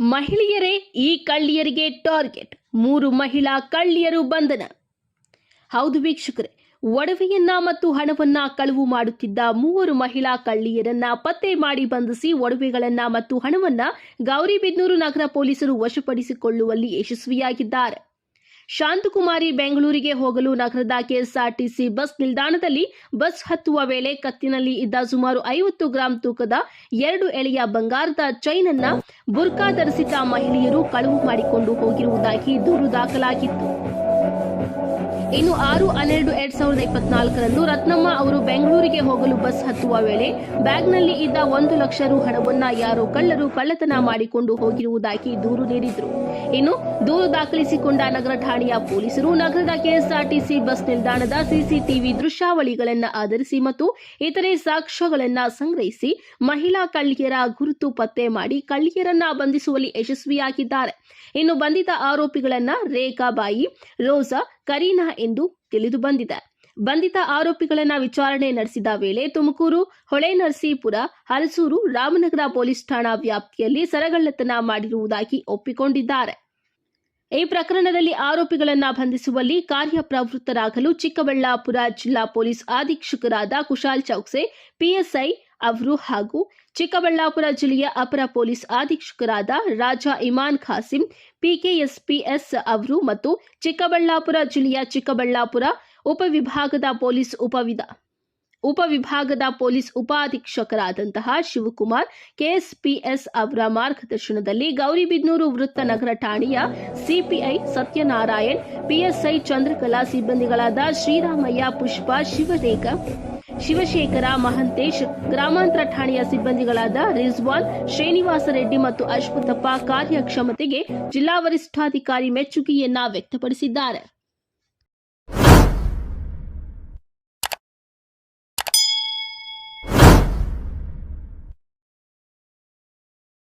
ಮಹಿಳೆಯರೇ, ಈ ಕಳ್ಳಿಯರಿಗೆ ಟಾರ್ಗೆಟ್. ಮೂರು ಮಹಿಳಾ ಕಳ್ಳಿಯರು ಬಂಧನ. ಹೌದು ವೀಕ್ಷಕರೇ, ಒಡವೆಯನ್ನ ಮತ್ತು ಹಣವನ್ನ ಕಳವು ಮಾಡುತ್ತಿದ್ದ ಮೂವರು ಮಹಿಳಾ ಕಳ್ಳಿಯರನ್ನ ಪತ್ತೆ ಮಾಡಿ ಬಂಧಿಸಿ ಒಡವೆಗಳನ್ನ ಮತ್ತು ಹಣವನ್ನ ಗೌರಿಬಿದನೂರು ನಗರ ಪೊಲೀಸರು ವಶಪಡಿಸಿಕೊಳ್ಳುವಲ್ಲಿ ಯಶಸ್ವಿಯಾಗಿದ್ದಾರೆ. ಶಾಂತಕುಮಾರಿ ಬೆಂಗಳೂರಿಗೆ ಹೋಗಲು ನಗರದ ಕೆಎಸ್ಆರ್ಟಿಸಿ ಬಸ್ ನಿಲ್ದಾಣದಲ್ಲಿ ಬಸ್ ಹತ್ತುವ ವೇಳೆ ಕತ್ತಿನಲ್ಲಿ ಇದ್ದ ಸುಮಾರು ಐವತ್ತು ಗ್ರಾಂ ತೂಕದ ಎರಡು ಎಳೆಯ ಬಂಗಾರದ ಚೈನ್ ಅನ್ನ ಬುರ್ಕಾ ಧರಿಸಿದ್ದ ಮಹಿಳೆಯರು ಕಳುವು ಮಾಡಿಕೊಂಡು ಹೋಗಿರುವುದಾಗಿ ದೂರು ದಾಖಲಾಗಿತ್ತು. ಇನ್ನು ಆರು ಹನ್ನೆರಡು ಎರಡ್ ಸಾವಿರದ ಇಪ್ಪತ್ನಾಲ್ಕರಂದು ರತ್ನಮ್ಮ ಅವರು ಬೆಂಗಳೂರಿಗೆ ಹೋಗಲು ಬಸ್ ಹತ್ತುವ ವೇಳೆ ಬ್ಯಾಗ್ನಲ್ಲಿ ಇದ್ದ ಒಂದು ಲಕ್ಷ ರು ಹಣವನ್ನ ಯಾರೋ ಕಳ್ಳರು ಕಳ್ಳತನ ಮಾಡಿಕೊಂಡು ಹೋಗಿರುವುದಾಗಿ ದೂರು ನೀಡಿದ್ರು. ಇನ್ನು ದೂರು ದಾಖಲಿಸಿಕೊಂಡ ನಗರ ಠಾಣೆಯ ಪೊಲೀಸರು ನಗರದ ಕೆಎಸ್ಆರ್ಟಿಸಿ ಬಸ್ ನಿಲ್ದಾಣದ ಸಿಸಿಟಿವಿ ದೃಶ್ಯಾವಳಿಗಳನ್ನು ಆಧರಿಸಿ ಮತ್ತು ಇತರೆ ಸಾಕ್ಷ್ಯಗಳನ್ನು ಸಂಗ್ರಹಿಸಿ ಮಹಿಳಾ ಕಳ್ಳಿಯರ ಗುರುತು ಪತ್ತೆ ಮಾಡಿ ಕಳ್ಳಿಯರನ್ನ ಬಂಧಿಸುವಲ್ಲಿ ಯಶಸ್ವಿಯಾಗಿದ್ದಾರೆ. ಇನ್ನು ಬಂಧಿತ ಆರೋಪಿಗಳನ್ನ ರೇಖಾಬಾಯಿ ರೋಸಾ, ಕರೀನಾ ಎಂದು ತಿಳಿದು ಬಂದಿದೆ. ಬಂಧಿತ ಆರೋಪಿಗಳನ್ನ ವಿಚಾರಣೆ ನಡೆಸಿದ ವೇಳೆ ತುಮಕೂರು ಹೊಳೆನರಸೀಪುರ ಹಲಸೂರು, ರಾಮನಗರ ಪೊಲೀಸ್ ಠಾಣಾ ವ್ಯಾಪ್ತಿಯಲ್ಲಿ ಸರಗಳ್ಳತನ ಮಾಡಿರುವುದಾಗಿ ಒಪ್ಪಿಕೊಂಡಿದ್ದಾರೆ. ಈ ಪ್ರಕರಣದಲ್ಲಿ ಆರೋಪಿಗಳನ್ನ ಬಂಧಿಸುವಲ್ಲಿ ಕಾರ್ಯಪ್ರವೃತ್ತರಾಗಲು ಚಿಕ್ಕಬಳ್ಳಾಪುರ ಜಿಲ್ಲಾ ಪೊಲೀಸ್ ಅಧೀಕ್ಷಕರಾದ ಕುಶಾಲ್ ಚೌಕ್ಸೆ, ಪಿಎಸ್ಐ ಅವರು ಹಾಗೂ ಚಿಕ್ಕಬಳ್ಳಾಪುರ ಜಿಲ್ಲೆಯ ಅಪರ ಪೊಲೀಸ್ ಅಧೀಕ್ಷಕರಾದ ರಾಜಾ ಇಮಾನ್ ಖಾಸಿಂ, ಪಿಕೆಎಸ್ಪಿಎಸ್ ಅವರು ಮತ್ತು ಚಿಕ್ಕಬಳ್ಳಾಪುರ ಜಿಲ್ಲೆಯ ಚಿಕ್ಕಬಳ್ಳಾಪುರ ಉಪವಿಭಾಗದ ಪೊಲೀಸ್ ಉಪವಿಧ, ಉಪವಿಭಾಗದ ಪೊಲೀಸ್ ಉಪಾಧೀಕ್ಷಕರಾದಂತಹ ಶಿವಕುಮಾರ್, ಕೆಎಸ್ಪಿಎಸ್ ಅವರ ಮಾರ್ಗದರ್ಶನದಲ್ಲಿ ಗೌರಿಬಿದನೂರು ವೃತ್ತ ನಗರ ಠಾಣೆಯ ಸಿಪಿಐ ಸತ್ಯನಾರಾಯಣ್, ಪಿಎಸ್ಐ ಚಂದ್ರಕಲಾ ಸಿಬ್ಬಂದಿಗಳಾದ ಶ್ರೀರಾಮಯ್ಯ ಪುಷ್ಪ ಶಿವರೇಖ ಶಿವಶೇಖರ, ಮಹಂತೇಶ್, ಗ್ರಾಮಾಂತರ ಠಾಣೆಯ ಸಿಬ್ಬಂದಿಗಳಾದ ರಿಜ್ವಾನ್, ಶ್ರೀನಿವಾಸ ರೆಡ್ಡಿ ಮತ್ತು ಅಶ್ವಥಪ್ಪ ಕಾರ್ಯಕ್ಷಮತೆಗೆ ಜಿಲ್ಲಾ ವರಿಷ್ಠಾಧಿಕಾರಿ ಮೆಚ್ಚುಗೆಯನ್ನ ವ್ಯಕ್ತಪಡಿಸಿದ್ದಾರೆ.